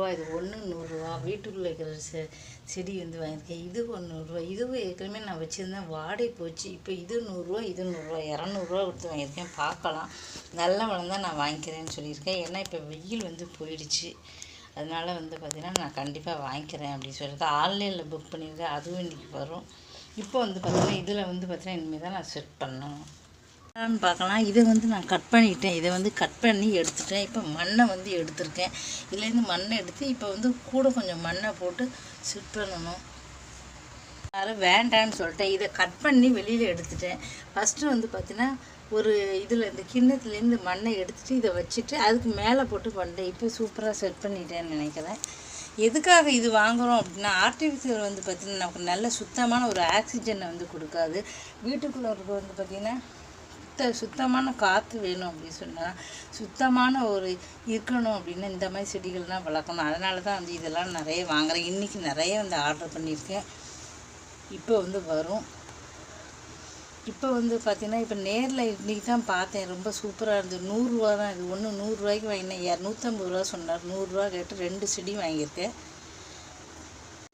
நூறுரூவா இது ஒன்று நூறுரூவா வீட்டுக்குள்ளே இருக்கிற செ செடி வந்து வாங்கியிருக்கேன். இது ஒன்று நூறுரூவா இதுவும் ஏற்கனவே நான் வச்சுருந்தேன். வாடி போச்சு. இப்போ இது நூறுரூவா இது நூறுரூவா இரநூறுவா கொடுத்து வாங்கியிருக்கேன். பார்க்கலாம். நல்ல வளர்ந்தால் நான் வாங்கிக்கிறேன்னு சொல்லியிருக்கேன். ஏன்னா இப்போ வெயில் வந்து போயிடுச்சு. அதனால் வந்து பார்த்திங்கன்னா நான் கண்டிப்பாக வாங்கிக்கிறேன் அப்படின்னு சொல்லியிருக்கேன். ஆன்லைனில் புக் பண்ணியிருக்கேன். அதுவும் இன்றைக்கி வரும். இப்போ வந்து பார்த்திங்கன்னா இதில் வந்து பார்த்திங்கன்னா இனிமேல் தான் நான் செட் பண்ணணும். பார்க்கலாம். இதை வந்து நான் கட் பண்ணிட்டேன். இதை வந்து கட் பண்ணி எடுத்துட்டேன். இப்போ மண்ணை வந்து எடுத்திருக்கேன். இதுலேருந்து மண்ணை எடுத்து இப்போ வந்து கூட கொஞ்சம் மண்ணை போட்டு செட் பண்ணணும். யாரும் வேண்டான்னு சொல்லிட்டேன். இதை கட் பண்ணி வெளியில் எடுத்துட்டேன். ஃபஸ்ட்டு வந்து பார்த்தீங்கன்னா ஒரு இதில் இந்த கிண்ணத்துலேருந்து மண்ணை எடுத்துகிட்டு இதை வச்சுட்டு அதுக்கு மேலே போட்டு பண்ணிட்டேன் இப்போ சூப்பராக செட் பண்ணிட்டேன்னு நினைக்கிறேன். எதுக்காக இது வாங்குகிறோம் அப்படின்னா ஆர்டிஃபிஷியல் வந்து பார்த்திங்கன்னா நமக்கு நல்ல சுத்தமான ஒரு ஆக்சிஜனை வந்து கொடுக்காது. வீட்டுக்குள்ளே இருக்க வந்து பார்த்திங்கன்னா சுத்த சுத்தமான காற்று வேணும் அப்படின்னு சொன்னால் சுத்தமான ஒரு இருக்கணும் அப்படின்னு இந்த மாதிரி செடிகள்லாம் வளர்க்கணும். அதனால தான் வந்து இதெல்லாம் நிறைய வாங்குகிறேன் இன்றைக்கி நிறைய வந்து ஆர்டர் பண்ணியிருக்கேன். இப்போ வந்து வரும். இப்போ வந்து பார்த்தீங்கன்னா இப்போ நேரில் இன்றைக்கி தான் பார்த்தேன். ரொம்ப சூப்பராக இருந்தது. நூறுரூவா தான் இது ஒன்று நூறுரூவாய்க்கு வாங்கினேன். இரநூத்தம்பது ரூபா சொன்னார். நூறுரூவா கேட்டு ரெண்டு செடி வாங்கியிருக்கேன்.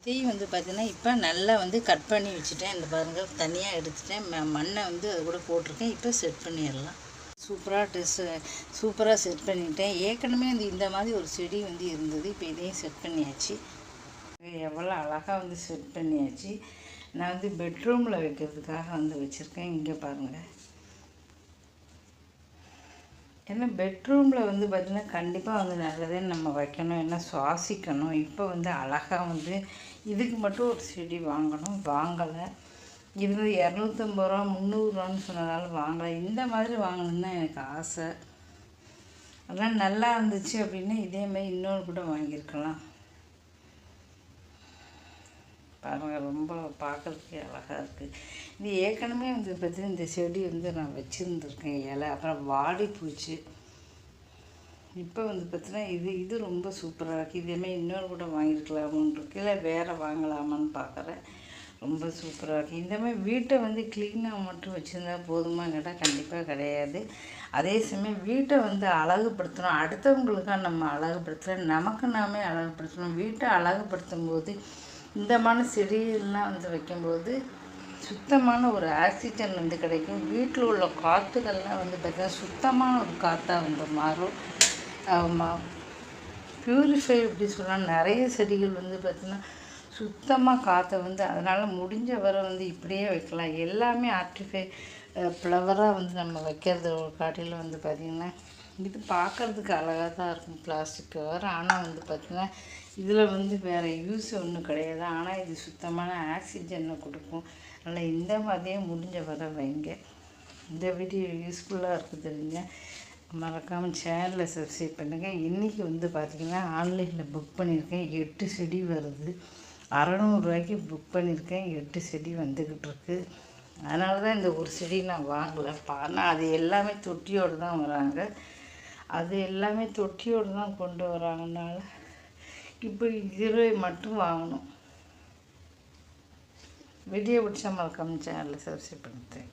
தீ வந்து பார்த்தீங்கன்னா இப்போ நல்லா வந்து கட் பண்ணி வச்சுட்டேன். இந்த பாருங்கள் தனியாக எடுத்துட்டேன். ம- மண்ணை வந்து அது கூட போட்டிருக்கேன். இப்போ செட் பண்ணிடலாம். சூப்பராக ட்ரெஸ்ஸு சூப்பராக செட் பண்ணிட்டேன். ஏற்கனவே வந்து இந்த மாதிரி ஒரு செடி வந்து இருந்தது. இப்போ இதையும் செட் பண்ணியாச்சு. எவ்வளோ அழகாக வந்து செட் பண்ணியாச்சு. நான் வந்து பெட்ரூமில் வைக்கிறதுக்காக வந்து வச்சுருக்கேன். இங்கே பாருங்கள் ஏன்னா பெட்ரூமில் வந்து பார்த்திங்கன்னா கண்டிப்பாக வந்து நல்லதே நம்ம வைக்கணும். ஏன்னா சுவாசிக்கணும். இப்போ வந்து அழகாக வந்து இதுக்கு மட்டும் ஒரு செடி வாங்கணும். வாங்கலை. இது இரநூத்தம்பது ரூபா முந்நூறுரூவான்னு சொன்னதால வாங்கலை. இந்த மாதிரி வாங்கணுன்னு தான் எனக்கு ஆசை. அதெல்லாம் நல்லா இருந்துச்சு அப்படின்னா இதே மாதிரி இன்னொன்று கூட வாங்கியிருக்கலாம். பாருங்கள் ரொம்ப பார்க்குறதுக்கே அழகாக இருக்குது இது ஏற்கனவே வந்து பார்த்தீங்கன்னா இந்த செடி வந்து நான் வச்சுருந்துருக்கேன் இலை அப்புறம் வாடி போச்சு இப்போ வந்து பார்த்தீங்கன்னா இது இது ரொம்ப சூப்பராக இருக்குது இதேமாதிரி இன்னொரு கூட வாங்கியிருக்கலாமுன்னு இருக்கு. இல்லை வேறு வாங்கலாமான்னு பார்க்குறேன். ரொம்ப சூப்பராக இருக்குது இந்த மாதிரி வீட்டை வந்து க்ளீனாக மட்டும் வச்சுருந்தா போதுமா கேட்டால் கண்டிப்பாக கிடையாது. அதே சமயம் வீட்டை வந்து அழகுபடுத்தணும். அடுத்தவங்களுக்காக நம்ம அழகுபடுத்தலாம் நமக்கு நாமே அழகுபடுத்தணும். வீட்டை அழகுபடுத்தும் போது இந்த மாதிரி செடியெல்லாம் வந்து வைக்கும்போது சுத்தமான ஒரு ஆக்சிஜன் வந்து கிடைக்கும். வீட்டில் உள்ள காற்றுகள்லாம் வந்து பார்த்திங்கன்னா சுத்தமான ஒரு காற்றாக வந்து மாறும். ஆமாம் பியூரிஃபை எப்படி சொல்லலாம் நிறைய செடிகள் வந்து பார்த்திங்கன்னா சுத்தமாக காற்றை வந்து அதனால் முடிஞ்ச வரை வந்து இப்படியே வைக்கலாம். எல்லாமே ஆர்டிஃபை ஃப்ளவராக வந்து நம்ம வைக்கிறது ஒரு காட்டில் வந்து பார்த்திங்கன்னா இது பார்க்குறதுக்கு அழகாக தான் இருக்கும். பிளாஸ்டிக் கவர் ஆனால் வந்து பார்த்திங்கன்னா இதில் வந்து வேறு யூஸ் ஒன்றும் கிடையாது. ஆனால் இது சுத்தமான ஆக்சிஜனை கொடுக்கும். அதனால் இந்த மாதிரியே முடிஞ்ச வர வைங்க. இந்த வீடியோ யூஸ்ஃபுல்லாக இருக்குது தெரிஞ்ச மறக்காமல் சேனலை சப்ஸ்கிரைப் பண்ணுங்கள் இன்றைக்கி வந்து பார்த்திங்கன்னா ஆன்லைனில் புக் பண்ணியிருக்கேன். எட்டு செடி வருது. அறநூறுரூவாய்க்கு புக் பண்ணியிருக்கேன். எட்டு செடி வந்துக்கிட்டு இருக்குது அதனால தான் இந்த ஒரு செடி நான் வாங்கலை. ஆனால் அது எல்லாமே தொட்டியோடு தான் வராங்க. அது எல்லாமே தொட்டியோடு தான் கொண்டு வராங்கனால இப்போ இருபது மட்டும் வாங்கணும். வீடியோ பிடிச்சா மறக்காமல் சேனலில் சப்ஸ்கிரைப் பண்ணுறேன்